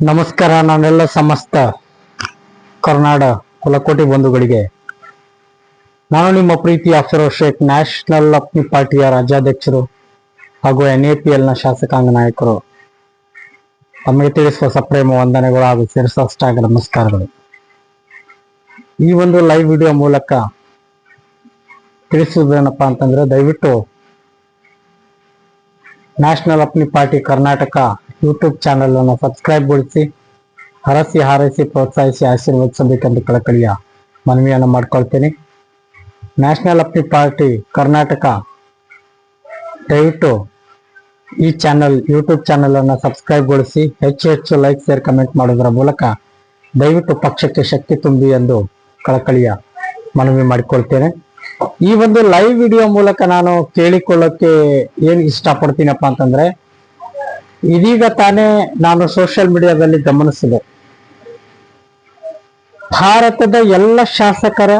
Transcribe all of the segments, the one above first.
ನಮಸ್ಕಾರ ನಾನೆಲ್ಲ ಸಮಸ್ತ ಕರ್ನಾಡ ಕುಲಕೋಟಿ ಬಂಧುಗಳಿಗೆ. ನಾನು ನಿಮ್ಮ ಪ್ರೀತಿ ಅಫ್ಸರೋ ಶೇಖ್, ನ್ಯಾಷನಲ್ ಅಪ್ನಿ ಪಾರ್ಟಿಯ ರಾಜ್ಯಾಧ್ಯಕ್ಷರು ಹಾಗೂ ಎನ್ ಎ ಪಿ ಎಲ್ನ ಶಾಸಕಾಂಗ ನಾಯಕರು. ತಮಗೆ ತಿಳಿಸುವ ಸಪ್ರೇಮ ವಂದನೆಗಳು ಹಾಗೂ ಶಿರಸಾಷ್ಟಾಂಗ ನಮಸ್ಕಾರಗಳು. ಈ ಒಂದು ಲೈವ್ ವಿಡಿಯೋ ಮೂಲಕ ತಿಳಿಸುವುದೇನಪ್ಪ ಅಂತಂದ್ರೆ ದಯವಿಟ್ಟು national Apni party Karnataka YouTube channel ಅನ್ನು ಸಬ್ಸ್ಕ್ರೈಬ್ ಗೊಳಿಸಿ ಹರಸಿ ಹಾರೈಸಿ, ಪ್ರೋತ್ಸಾಹಿಸಿ ಆಶೀರ್ವದಿಸಬೇಕೆಂದು ಕಳಕಳಿಯ ಮನವಿಯನ್ನು ಮಾಡ್ಕೊಳ್ತೀನಿ. ನ್ಯಾಷನಲ್ ಅಪ್ನಿ ಪಾರ್ಟಿ ಕರ್ನಾಟಕ ದಯವಿಟ್ಟು ಈ ಚಾನಲ್ ಯೂಟ್ಯೂಬ್ ಚಾನಲ್ ಅನ್ನು ಸಬ್ಸ್ಕ್ರೈಬ್ಗೊಳಿಸಿ ಹೆಚ್ಚು ಹೆಚ್ಚು ಲೈಕ್ ಶೇರ್ ಕಮೆಂಟ್ ಮಾಡೋದರ ಮೂಲಕ ದಯವಿಟ್ಟು ಪಕ್ಷಕ್ಕೆ ಶಕ್ತಿ ತುಂಬಿ ಎಂದು ಕಳಕಳಿಯ ಮನವಿ ಮಾಡಿಕೊಳ್ತೇನೆ. ಈ ಒಂದು ಲೈವ್ ವಿಡಿಯೋ ಮೂಲಕ ನಾನು ಕೇಳಿಕೊಳ್ಳೋಕೆ ಏನ್ ಇಷ್ಟಪಡ್ತೀನಪ್ಪ ಅಂತಂದ್ರೆ ಇದೀಗ ತಾನೇ ನಾನು ಸೋಷಿಯಲ್ ಮೀಡಿಯಾದಲ್ಲಿ ಗಮನಿಸಿದೆ. ಭಾರತದ ಎಲ್ಲ ಶಾಸಕರ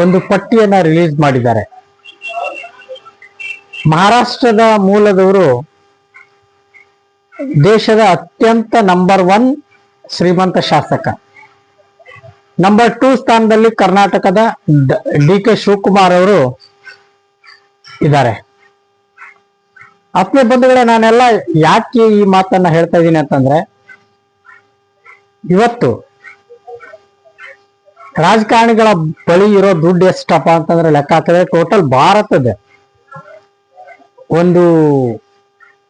ಒಂದು ಪಟ್ಟಿಯನ್ನ ರಿಲೀಸ್ ಮಾಡಿದ್ದಾರೆ. ಮಹಾರಾಷ್ಟ್ರದ ಮೂಲದವರು ದೇಶದ ಅತ್ಯಂತ ನಂಬರ್ ಒನ್ ಶ್ರೀಮಂತ ಶಾಸಕ. ನಂಬರ್ ಟೂ ಸ್ಥಾನದಲ್ಲಿ ಕರ್ನಾಟಕದ ಡಿ ಕೆ ಶಿವಕುಮಾರ್ ಅವರು ಇದ್ದಾರೆ. ಆತ್ಮೀಯ ಬಂಧುಗಳೇ, ನಾನೆಲ್ಲ ಯಾಕೆ ಈ ಮಾತನ್ನ ಹೇಳ್ತಾ ಇದ್ದೀನಿ ಅಂತಂದ್ರೆ, ಇವತ್ತು ರಾಜಕಾರಣಿಗಳ ಬಳಿ ಇರೋ ದುಡ್ಡು ಎಷ್ಟಪ್ಪ ಅಂತಂದ್ರೆ ಲೆಕ್ಕ ಹಾಕಿದ್ರೆ ಟೋಟಲ್ ಭಾರತದ ಒಂದು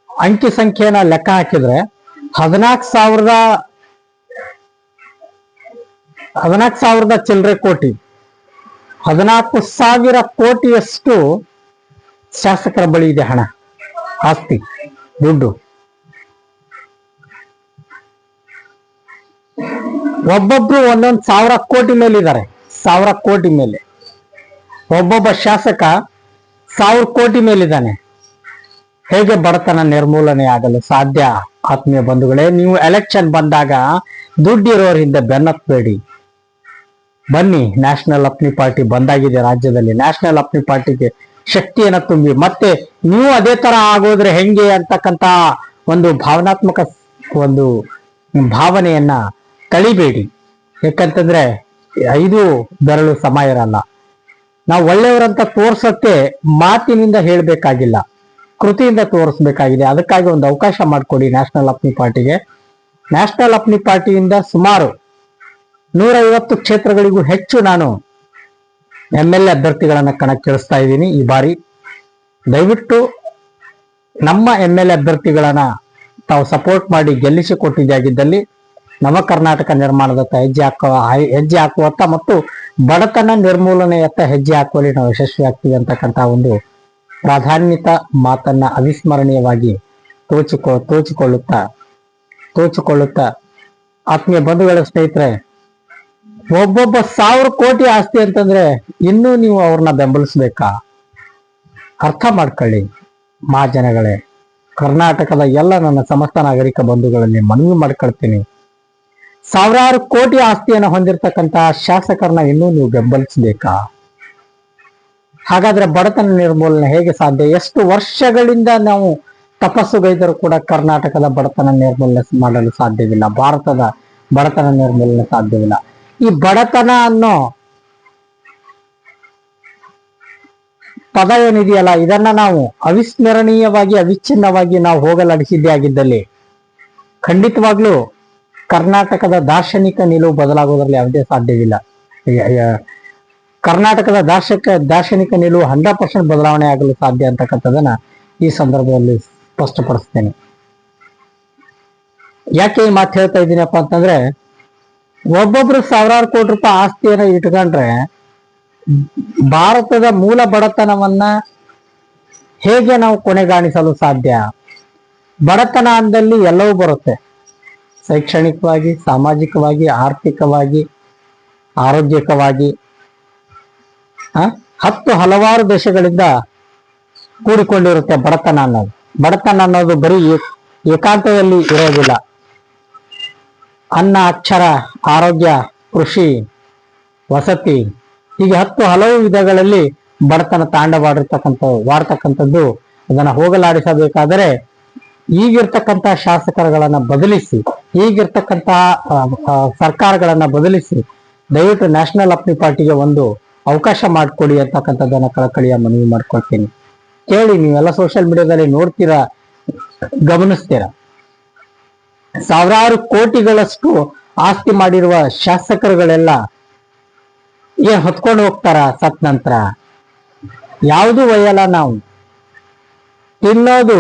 ಅಂಕಿ ಸಂಖ್ಯೆನ ಲೆಕ್ಕ ಹಾಕಿದ್ರೆ ಹದಿನಾಲ್ಕು ಸಾವಿರದ ಹದಿನಾಲ್ಕು ಸಾವಿರದ ಚಿಲ್ಲರೆ ಕೋಟಿ, ಹದಿನಾಲ್ಕು ಸಾವಿರ ಕೋಟಿಯಷ್ಟು ಶಾಸಕರ ಬಳಿ ಇದೆ ಹಣ. ಆಸ್ತಿ, ದುಡ್ಡು. ಒಬ್ಬೊಬ್ರು ಒಂದೊಂದು ಸಾವಿರ ಕೋಟಿ ಮೇಲೆ ಇದ್ದಾರೆ ಸಾವಿರ ಕೋಟಿ ಮೇಲೆ. ಒಬ್ಬೊಬ್ಬ ಶಾಸಕ ಸಾವಿರ ಕೋಟಿ ಮೇಲಿದ್ದಾನೆ. ಹೇಗೆ ಬಡತನ ನಿರ್ಮೂಲನೆ ಆಗಲು ಸಾಧ್ಯ? ಆತ್ಮೀಯ ಬಂಧುಗಳೇ, ನೀವು ಎಲೆಕ್ಷನ್ ಬಂದಾಗ ದುಡ್ಡಿರೋರಿಂದ ಹಿಂದೆ ಬೆನ್ನತ್ತಬೇಡಿ ಬನ್ನಿ ನ್ಯಾಷನಲ್ ಅಪ್ನಿ ಪಾರ್ಟಿ ಬಂದಾಗಿದೆ ರಾಜ್ಯದಲ್ಲಿ. ನ್ಯಾಷನಲ್ ಅಪ್ನಿ ಪಾರ್ಟಿಗೆ ಶಕ್ತಿಯನ್ನ ತುಂಬಿ. ಮತ್ತೆ ನೀವು ಅದೇ ತರ ಆಗೋದ್ರೆ ಹೆಂಗೆ ಅಂತಕ್ಕಂತ ಒಂದು ಭಾವನಾತ್ಮಕ ಒಂದು ಭಾವನೆಯನ್ನ ತಳಿಬೇಡಿ. ಯಾಕಂತಂದ್ರೆ ಐದು ಬೆರಳು ಸಮ ಇರಲ್ಲ ನಾವು ಒಳ್ಳೆಯವರಂತ ತೋರ್ಸಕ್ಕೆ ಮಾತಿನಿಂದ ಹೇಳಬೇಕಾಗಿಲ್ಲ. ಕೃತಿಯಿಂದ ತೋರಿಸ್ಬೇಕಾಗಿದೆ. ಅದಕ್ಕಾಗಿ ಒಂದು ಅವಕಾಶ ಮಾಡಿಕೊಡಿ ನ್ಯಾಷನಲ್ ಅಪ್ನಿ ಪಾರ್ಟಿಗೆ. ನ್ಯಾಷನಲ್ ಅಪ್ನಿ ಪಾರ್ಟಿಯಿಂದ ಸುಮಾರು ನೂರೈವತ್ತು ಕ್ಷೇತ್ರಗಳಿಗೂ ಹೆಚ್ಚು ನಾನು ಎಂ ಎಲ್ ಎ ಅಭ್ಯರ್ಥಿಗಳನ್ನ ಕಣಕ್ಕಿಳಿಸ್ತಾ ಇದ್ದೀನಿ ಈ ಬಾರಿ. ದಯವಿಟ್ಟು ನಮ್ಮ ಎಂ ಎಲ್ ಎ ಅಭ್ಯರ್ಥಿಗಳನ್ನ ತಾವು ಸಪೋರ್ಟ್ ಮಾಡಿ ಗೆಲ್ಲಿಸಿ ಕೊಟ್ಟಿದ್ದಾಗಿದ್ದಲ್ಲಿ ನವ ಕರ್ನಾಟಕ ನಿರ್ಮಾಣದತ್ತ ಹೆಜ್ಜೆ ಹಾಕುವ ಹೆಜ್ಜೆ ಹಾಕುವತ್ತ ಮತ್ತು ಬಡತನ ನಿರ್ಮೂಲನೆಯತ್ತ ಹೆಜ್ಜೆ ಹಾಕುವಲ್ಲಿ ನಾವು ಯಶಸ್ವಿ ಆಗ್ತೀವಿ ಅಂತಕ್ಕಂಥ ಒಂದು ಪ್ರಾಧಾನ್ಯತ ಮಾತನ್ನ ಅವಿಸ್ಮರಣೀಯವಾಗಿ ತೋಚಿಕೊ, ತೋಚಿಕೊಳ್ಳುತ್ತಾ ತೋಚಿಕೊಳ್ಳುತ್ತಾ ಆತ್ಮೀಯ ಬಂಧುಗಳ ಸ್ನೇಹಿತರೆ ಒಬ್ಬೊಬ್ಬ ಸಾವಿರ ಕೋಟಿ ಆಸ್ತಿ ಅಂತಂದ್ರೆ ಇನ್ನೂ ನೀವು ಅವ್ರನ್ನ ಬೆಂಬಲಿಸ್ಬೇಕಾ? ಅರ್ಥ ಮಾಡ್ಕೊಳ್ಳಿ ಮಹಾಜನಗಳೇ ಕರ್ನಾಟಕದ ಎಲ್ಲ ನನ್ನ ಸಮಸ್ತ ನಾಗರಿಕ ಬಂಧುಗಳಲ್ಲಿ ಮನವಿ ಮಾಡ್ಕೊಳ್ತೀನಿ. ಸಾವಿರಾರು ಕೋಟಿ ಆಸ್ತಿಯನ್ನು ಹೊಂದಿರತಕ್ಕಂತಹ ಶಾಸಕರನ್ನ ಇನ್ನೂ ನೀವು ಬೆಂಬಲಿಸಬೇಕಾ? ಹಾಗಾದ್ರೆ ಬಡತನ ನಿರ್ಮೂಲನೆ ಹೇಗೆ ಸಾಧ್ಯ? ಎಷ್ಟು ವರ್ಷಗಳಿಂದ ನಾವು ತಪಸ್ಸುಗೈದರೂ ಕೂಡ ಕರ್ನಾಟಕದ ಬಡತನ ನಿರ್ಮೂಲನೆ ಮಾಡಲು ಸಾಧ್ಯವಿಲ್ಲ, ಭಾರತದ ಬಡತನ ನಿರ್ಮೂಲನೆ ಸಾಧ್ಯವಿಲ್ಲ. ಈ ಬಡತನ ಅನ್ನೋ ಪದ ಏನಿದೆಯಲ್ಲ, ಇದನ್ನ ನಾವು ಅವಿಸ್ಮರಣೀಯವಾಗಿ, ಅವಿಚ್ಛಿನ್ನವಾಗಿ ನಾವು ಹೋಗಲಾಡಿಸಿದ್ದೇ ಆಗಿದ್ದಲ್ಲಿ, ಖಂಡಿತವಾಗ್ಲೂ ಕರ್ನಾಟಕದ ದಾರ್ಶನಿಕ ನಿಲುವು ಬದಲಾಗೋದ್ರಲ್ಲಿ ಯಾವುದೇ ಸಾಧ್ಯವಿಲ್ಲ. ಕರ್ನಾಟಕದ ದಾರ್ಶಕ, ದಾರ್ಶನಿಕ ನಿಲುವು ಹಂಡ್ರೆಡ್ ಪರ್ಸೆಂಟ್ ಬದಲಾವಣೆ ಆಗಲು ಸಾಧ್ಯ ಅಂತಕ್ಕಂಥದ್ದನ್ನ ಈ ಸಂದರ್ಭದಲ್ಲಿ ಸ್ಪಷ್ಟಪಡಿಸ್ತೇನೆ. ಯಾಕೆ ಈ ಮಾತು ಹೇಳ್ತಾ ಇದ್ದೀನಪ್ಪ ಅಂತಂದ್ರೆ ಒಬ್ಬೊಬ್ರು ಸಾವಿರಾರು ಕೋಟಿ ರೂಪಾಯಿ ಆಸ್ತಿಯನ್ನ ಇಟ್ಕೊಂಡ್ರೆ ಭಾರತದ ಮೂಲ ಬಡತನವನ್ನ ಹೇಗೆ ನಾವು ಕೊನೆಗಾಣಿಸಲು ಸಾಧ್ಯ? ಬಡತನ ಅಂದಲ್ಲಿ ಎಲ್ಲವೂ ಬರುತ್ತೆ. ಶೈಕ್ಷಣಿಕವಾಗಿ, ಸಾಮಾಜಿಕವಾಗಿ, ಆರ್ಥಿಕವಾಗಿ, ಆರೋಗ್ಯಕವಾಗಿ ಹತ್ತು ಹಲವಾರು ದೇಶಗಳಿಂದ ಕೂಡಿಕೊಂಡಿರುತ್ತೆ ಬಡತನ ಅನ್ನೋದು. ಬಡತನ ಅನ್ನೋದು ಬರೀ ಏಕಾಂತದಲ್ಲಿ ಇರೋದಿಲ್ಲ. ಅನ್ನ, ಅಕ್ಷರ, ಆರೋಗ್ಯ, ಕೃಷಿ, ವಸತಿ, ಹೀಗೆ ಹತ್ತು ಹಲವು ವಿಧಗಳಲ್ಲಿ ಬಡತನ ತಾಂಡವಾಡಿರ್ತಕ್ಕಂಥ ವಾಡ್ತಕ್ಕಂಥದ್ದು. ಅದನ್ನು ಹೋಗಲಾಡಿಸಬೇಕಾದರೆ ಈಗಿರ್ತಕ್ಕಂಥ ಶಾಸಕರುಗಳನ್ನ ಬದಲಿಸಿ ಈಗಿರ್ತಕ್ಕಂತಹ ಸರ್ಕಾರಗಳನ್ನ ಬದಲಿಸಿ, ದಯವಿಟ್ಟು ನ್ಯಾಷನಲ್ ಅಪ್ನಿ ಪಾರ್ಟಿಗೆ ಒಂದು ಅವಕಾಶ ಮಾಡಿಕೊಡಿ ಅಂತಕ್ಕಂಥದ್ದನ್ನ ಕಳಕಳಿಯ ಮನವಿ ಮಾಡ್ಕೊಳ್ತೀನಿ. ಕೇಳಿ, ನೀವೆಲ್ಲ ಸೋಷಿಯಲ್ ಮೀಡಿಯಾದಲ್ಲಿ ನೋಡ್ತೀರಾ, ಗಮನಿಸ್ತೀರಾ? ಸಾವಿರಾರು ಕೋಟಿಗಳಷ್ಟು ಆಸ್ತಿ ಮಾಡಿರುವ ಶಾಸಕರುಗಳೆಲ್ಲ ಏನ್ ಹೊತ್ಕೊಂಡು ಹೋಗ್ತಾರ ಸತ್ ನಂತರ ಯಾವುದು ಒಯ್ಯಲ್ಲ ನಾವು? ತಿನ್ನೋದು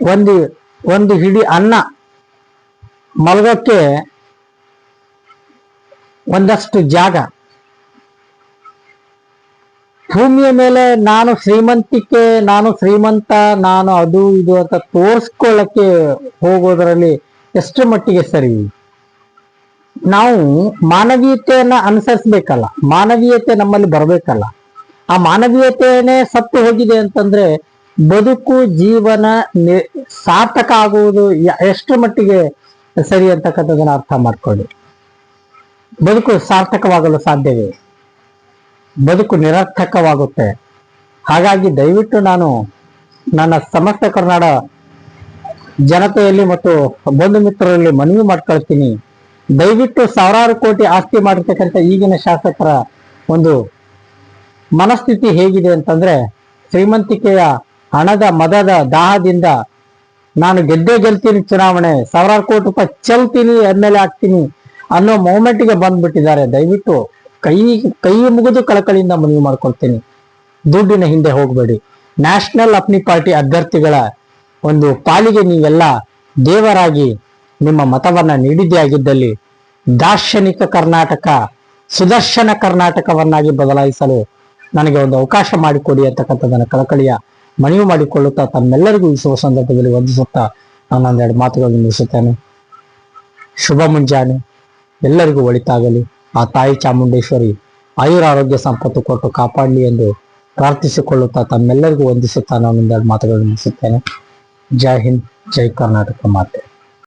ಒಂದು ಒಂದು ಹಿಡಿ ಅನ್ನ ಮಲಗೋಕ್ಕೆ ಒಂದಷ್ಟು ಜಾಗ. ಭೂಮಿಯ ಮೇಲೆ ನಾನು ಶ್ರೀಮಂತಿಕೆ, ನಾನು ಶ್ರೀಮಂತ, ನಾನು ಅದು, ಇದು ಅಂತ ತೋರಿಸ್ಕೊಳ್ಳಕ್ಕೆ ಹೋಗೋದ್ರಲ್ಲಿ ಎಷ್ಟು ಮಟ್ಟಿಗೆ ಸರಿ? ನಾವು ಮಾನವೀಯತೆಯನ್ನ ಅನುಸರಿಸ್ಬೇಕಲ್ಲ, ಮಾನವೀಯತೆ ನಮ್ಮಲ್ಲಿ ಬರಬೇಕಲ್ಲ. ಆ ಮಾನವೀಯತೆಯೇ ಸತ್ತು ಹೋಗಿದೆ ಅಂತಂದ್ರೆ ಬದುಕು, ಜೀವನ ಸಾರ್ಥಕ ಆಗುವುದು ಎಷ್ಟು ಮಟ್ಟಿಗೆ ಸರಿ ಅಂತಕ್ಕಂಥದ್ದನ್ನ ಅರ್ಥ ಮಾಡ್ಕೊಳ್ಳಿ. ಬದುಕು ಸಾರ್ಥಕವಾಗಲು ಸಾಧ್ಯವೇ? ಬದುಕು ನಿರರ್ಥಕವಾಗುತ್ತೆ. ಹಾಗಾಗಿ ದಯವಿಟ್ಟು ನಾನು ನನ್ನ ಸಮಸ್ತ ಕರ್ನಾಡ ಜನತೆಯಲ್ಲಿ ಮತ್ತು ಬಂಧು ಮಿತ್ರರಲ್ಲಿ ಮನವಿ ಮಾಡ್ಕೊಳ್ತೀನಿ. ದಯವಿಟ್ಟು ಸಾವಿರಾರು ಕೋಟಿ ಆಸ್ತಿ ಮಾಡಿರ್ತಕ್ಕಂಥ ಈಗಿನ ಶಾಸಕರ ಒಂದು ಮನಸ್ಥಿತಿ ಹೇಗಿದೆ ಅಂತಂದ್ರೆ ಶ್ರೀಮಂತಿಕೆಯ ಹಣದ ಮದದ ದಾಹದಿಂದ ನಾನು ಗೆದ್ದೇ ಗೆಲ್ತೀನಿ ಚುನಾವಣೆ, ಸಾವಿರಾರು ಕೋಟಿ ರೂಪಾಯಿ ಚೆಲ್ತೀನಿ ಎಂ ಎಲ್ ಎ ಆಗ್ತೀನಿ ಅನ್ನೋ ಮೂಮೆಂಟ್ಗೆ ಬಂದ್ಬಿಟ್ಟಿದ್ದಾರೆ. ದಯವಿಟ್ಟು ಕೈ ಕೈ ಮುಗಿದು ಕಳಕಳಿಯಿಂದ ಮನವಿ ಮಾಡ್ಕೊಳ್ತೀನಿ. ದುಡ್ಡಿನ ಹಿಂದೆ ಹೋಗಬೇಡಿ. ನ್ಯಾಷನಲ್ ಅಪ್ನಿ ಪಾರ್ಟಿ ಅಭ್ಯರ್ಥಿಗಳ ಒಂದು ಪಾಲಿಗೆ ನೀವೆಲ್ಲ ದೇವರಾಗಿ ನಿಮ್ಮ ಮತವನ್ನ ನೀಡಿದ್ದೇ ಆಗಿದ್ದಲ್ಲಿ ದಾರ್ಶನಿಕ ಕರ್ನಾಟಕ, ಸುದರ್ಶನ ಕರ್ನಾಟಕವನ್ನಾಗಿ ಬದಲಾಯಿಸಲು ನನಗೆ ಒಂದು ಅವಕಾಶ ಮಾಡಿಕೊಡಿ ಅಂತಕ್ಕಂಥದ್ದನ್ನು ಕಳಕಳಿಯ ಮನವಿ ಮಾಡಿಕೊಳ್ಳುತ್ತಾ ತಮ್ಮೆಲ್ಲರಿಗೂ ಈ ಶುಭ ಸಂದರ್ಭದಲ್ಲಿ ವಂದಿಸುತ್ತಾ ನಾನು ಒಂದೆರಡು ಮಾತುಗಳನ್ನು ನಿಲ್ಲಿಸುತ್ತೇನೆ ಶುಭ ಮುಂಜಾನೆ. ಎಲ್ಲರಿಗೂ ಒಳಿತಾಗಲಿ. ಆ ತಾಯಿ ಚಾಮುಂಡೇಶ್ವರಿ ಆಯುರ ಆರೋಗ್ಯ ಸಂಪತ್ತು ಕೊಟ್ಟು ಕಾಪಾಡಲಿ ಎಂದು ಪ್ರಾರ್ಥಿಸಿಕೊಳ್ಳುತ್ತಾ ತಮ್ಮೆಲ್ಲರಿಗೂ ವಂದಿಸುತ್ತಾ ನಾನು ಮಾತುಗಳನ್ನು ಮುಗಿಸುತ್ತೇನೆ. ಜೈ ಹಿಂದ್, ಜೈ ಕರ್ನಾಟಕ ಮಾತೆ.